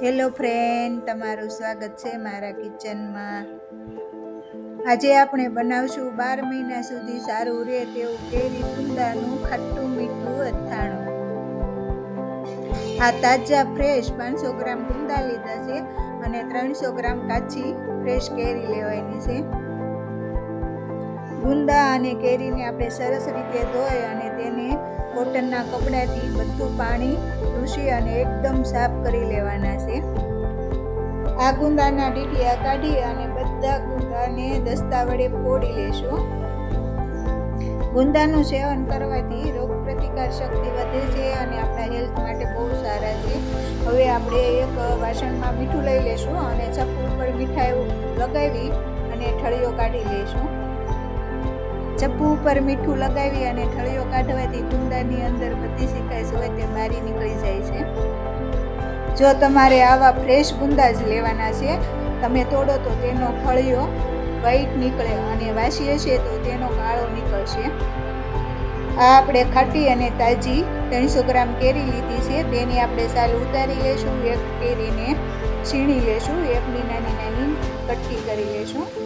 Hello friend, તમારું સ્વાગત છે મારા કિચનમાં. આજે આપણે બનાવશું બાર મહિના સુધી સારું રહે તેવું કેરી, ગુંદાનું ખાટું, મીઠું, અથાણું. આ તાજા, ફ્રેશ પાંચસો ગ્રામ ગુંદા લીધા છે અને ત્રણસો ગ્રામ કાચી, ફ્રેશ કેરી લેવાની છે. ગુંદા અને કેરીને આપણે સરસ રીતે ધોઈ અને તેને કોટનના કપડાથી બધું પાણી લૂસી અને એકદમ સાફ કરી લેવાના છે. આ ગુંદાના ડીટીયા કાઢી અને બધા ગુંદાને દસ્તા વડે ફોડી લેશું. ગુંદાનું સેવન કરવાથી રોગ પ્રતિકાર શક્તિ વધે છે અને આપણા હેલ્થ માટે બહુ સારા છે. હવે આપણે એક વાસણમાં મીઠું લઈ લેશું અને ચપ્પુ ઉપર મીઠાઈ લગાવી અને ઠળીઓ કાઢી લઈશું ચપ્પુ ઉપર મીઠું લગાવી અને ઠળીઓ કાઢવાથી કુંડાની અંદર બધી શિકાયત હોય તે મારી નીકળી જાય છે. જો તમારે આવા ફ્રેશ ગુંદા જ લેવાના છે, તમે તોડો તો તેનો ફળિયો વ્હાઈટ નીકળે અને વાસી હશે તો તેનો કાળો નીકળશે. આ આપણે ખાટી અને તાજી ત્રણસો ગ્રામ કેરી લીધી છે, તેની આપણે સાલ ઉતારી લેશું, એક કેરીને છીણી લેશું, એકની નાની નાની કટકી કરી લેશું.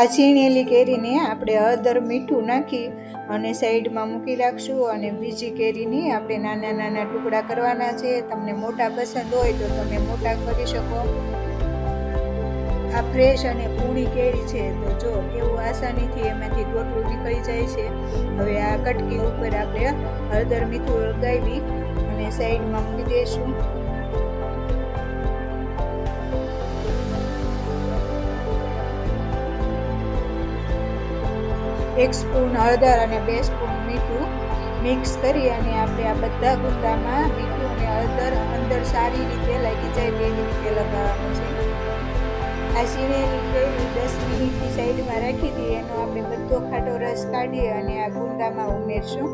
આ છીણેલી કેરીને આપણે અદર મીઠું નાખી અને સાઈડમાં મૂકી રાખશું અને બીજી કેરીની આપણે નાના નાના ટુકડા કરવાના છે. તમને મોટા પસંદ હોય તો તમે મોટા કરી શકો. આ ફ્રેશ અને કૂણી કેરી છે તો જો કેવું આસાનીથી એમાંથી ગોટલું નીકળી જાય છે. હવે આ કટકી ઉપર આપણે હળદર મીઠું લગાવી અને સાઈડમાં મૂકી દઈશું એક સ્પૂન હળદર અને બે સ્પૂન મીઠું મિક્સ કરી અને આપણે આ બધા ગુંદામાં મીઠું અને હળદર અંદર સારી રીતે લાગી જાય તેવી રીતે લગાવવાનું છે. આ સીણેલી કેરી દસ મિનિટની સાઈડમાં રાખી દઈએ, એનો આપણે બધો ખાટો રસ કાઢીએ અને આ ગુંદામાં ઉમેરશું.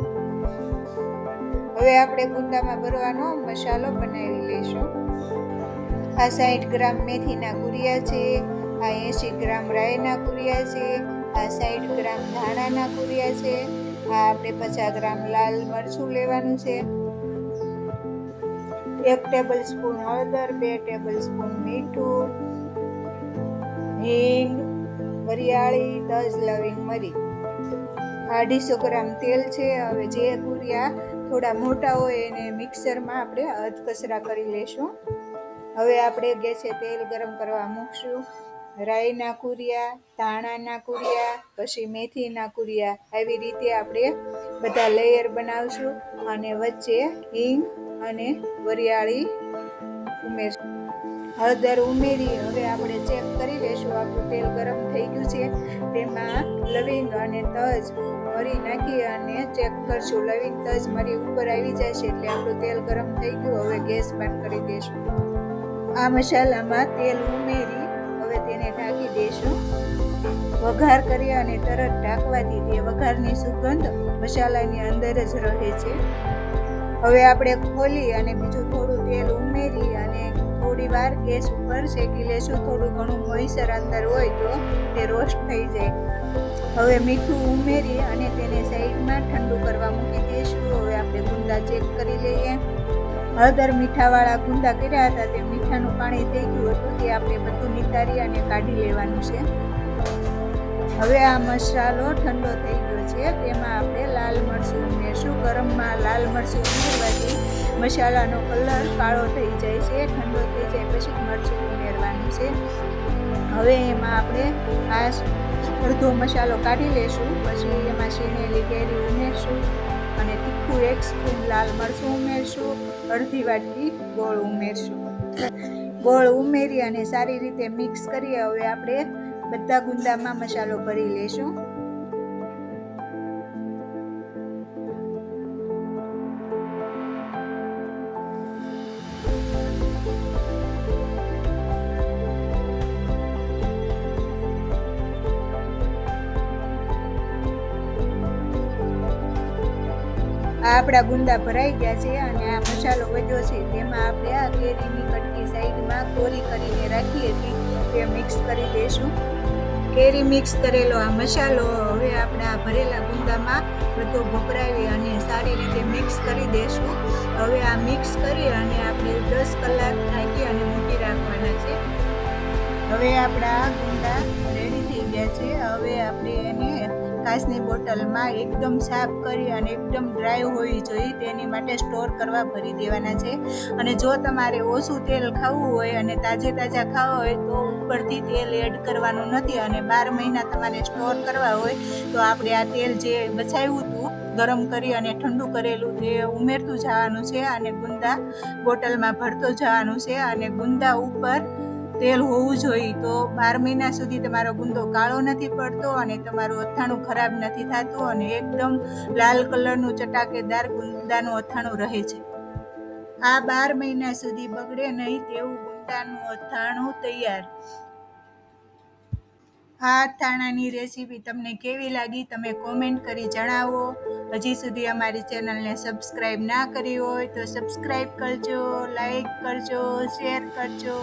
હવે આપણે ગુંદામાં ભરવાનો મસાલો બનાવી લઈશું. આ સાઠ ગ્રામ મેથીના કુરિયા છે, આ એંશી ગ્રામ રાયના કુરિયા છે આ સાઠ ગ્રામ ધાણાના કુરિયા છે. આ આપણે પચાસ ગ્રામ લાલ મરચું લેવાનું છે. એક ટેબલ સ્પૂન હળદર, બે ટેબલ સ્પૂન મીઠું, હિંગ, વરિયાળી, દસ લવિંગ મરી. અઢીસો ગ્રામ તેલ છે. હવે જે ગુરિયા થોડા મોટા હોય એને મિક્સરમાં આપણે અધકસરા કરી લેશું. હવે આપણે ગેસે તેલ ગરમ કરવા મૂકશું. રાઈના કુરિયા ધાણાના કુરિયા, પછી મેથીના કુરિયા આવી રીતે આપણે બધા લેયર બનાવશું અને વચ્ચે હિંગ અને વરિયાળી ઉમેરશું. હળદર ઉમેરી હવે આપણે ચેક કરી લેશું. આપણું તેલ ગરમ થઈ ગયું છે. તેમાં લવિંગ અને તજ મરી નાખી અને ચેક કરશું. લવિંગ, તજ મરી ઉપર આવી જશે એટલે આપણું તેલ ગરમ થઈ ગયું. હવે ગેસ બંધ કરી દઈશું આ મસાલામાં તેલ ઉમેરી હવે તેને ઢાંકી દઈશું વઘાર કરી અને તરત ઢાંકવાથી તે વઘારની સુગંધ મસાલાની અંદર જ રહે છે. હવે આપણે ખોલી અને બીજું થોડું તેલ ઉમેરી અને થોડી વાર ગેસ ઉપર શેકી લેશું. થોડું ઘણું મોઈસર અંદર હોય તો તે રોસ્ટ થઈ જાય. હવે મીઠું ઉમેરી અને તેને સાઈડમાં ઠંડુ કરવા મૂકી દઈશું હવે આપણે ગુંદા ચેક કરી લઈએ. હળદર મીઠાવાળા ગુંદા કર્યા હતા, તે મીઠાનું પાણી થઈ ગયું હતું, તે આપણે બધું નિતારી અને કાઢી લેવાનું છે. હવે આ મસાલો ઠંડો થઈ ગયો છે, તેમાં આપણે લાલ મરચું ઉમેરશું ગરમમાં લાલ મરચું ઉમેરવાથી મસાલાનો કલર કાળો થઈ જાય છે, ઠંડો થઈ જાય પછી મરચું ઉમેરવાનું છે. હવે એમાં આપણે આ અડધો મસાલો કાઢી લેશું, પછી એમાં શીણેલી કેરી ઉમેરશું. અને તીખું એક સ્પૂન લાલ મરચું ઉમેરશું, અડધી વાટકી ગોળ ઉમેરશું. ગોળ ઉમેરી અને સારી રીતે મિક્સ કરી, હવે આપણે બધા ગુંદામાં મસાલો ભરી લેશું. આપણા ગુંદા ભરાઈ ગયા છે અને આ મસાલો વધ્યો છે. તેમાં આપણે આ કેરીની કટકી સાઈડમાં કોરી કરીને રાખી હતી તે મિક્સ કરી દઈશું. કેરી મિક્સ કરેલો આ મસાલો હવે આપણે આ ભરેલા ગુંદામાં બધો ભભરાવી અને સારી રીતે મિક્સ કરી દઈશું. હવે આ મિક્સ કરી અને આપણે દસ કલાક ઢાંકી અને મૂકી રાખવાના છે. હવે આપણા ગુંદા રેડી થઈ ગયા છે. હવે આપણે કાચની બોટલમાં એકદમ સાફ કરી અને એકદમ ડ્રાય હોવી જોઈએ, તેની માટે સ્ટોર કરવા ભરી દેવાના છે. અને જો તમારે ઓછું તેલ ખાવું હોય અને તાજે તાજા ખાવા હોય, તો ઉપરથી તેલ એડ કરવાનું નથી અને બાર મહિના તમારે સ્ટોર કરવા હોય, તો આપણે આ તેલ જે બચાવ્યું હતું, ગરમ કરી અને ઠંડુ કરેલું, તે ઉમેરતું જવાનું છે અને ગુંદા બોટલમાં ભરતો જવાનું છે અને ગુંદા ઉપર તેલ હોવું જોઈએ, તો બાર મહિના સુધી તમારો ગુંદો કાળો નથી પડતો અને તમારું અથાણું ખરાબ નથી થતું અને એકદમ લાલ કલરનું ચટાકેદાર ગુંદાનું અથાણું રહે છે. આ બાર મહિના સુધી બગડે નહીં તેવું ગુંદાનું અથાણું તૈયાર. આ અથાણાની રેસીપી તમને કેવી લાગી તમે કોમેન્ટ કરી જણાવો. હજી સુધી અમારી ચેનલને સબસ્ક્રાઈબ ના કરી હોય તો સબસ્ક્રાઈબ કરજો લાઈક કરજો, શેર કરજો.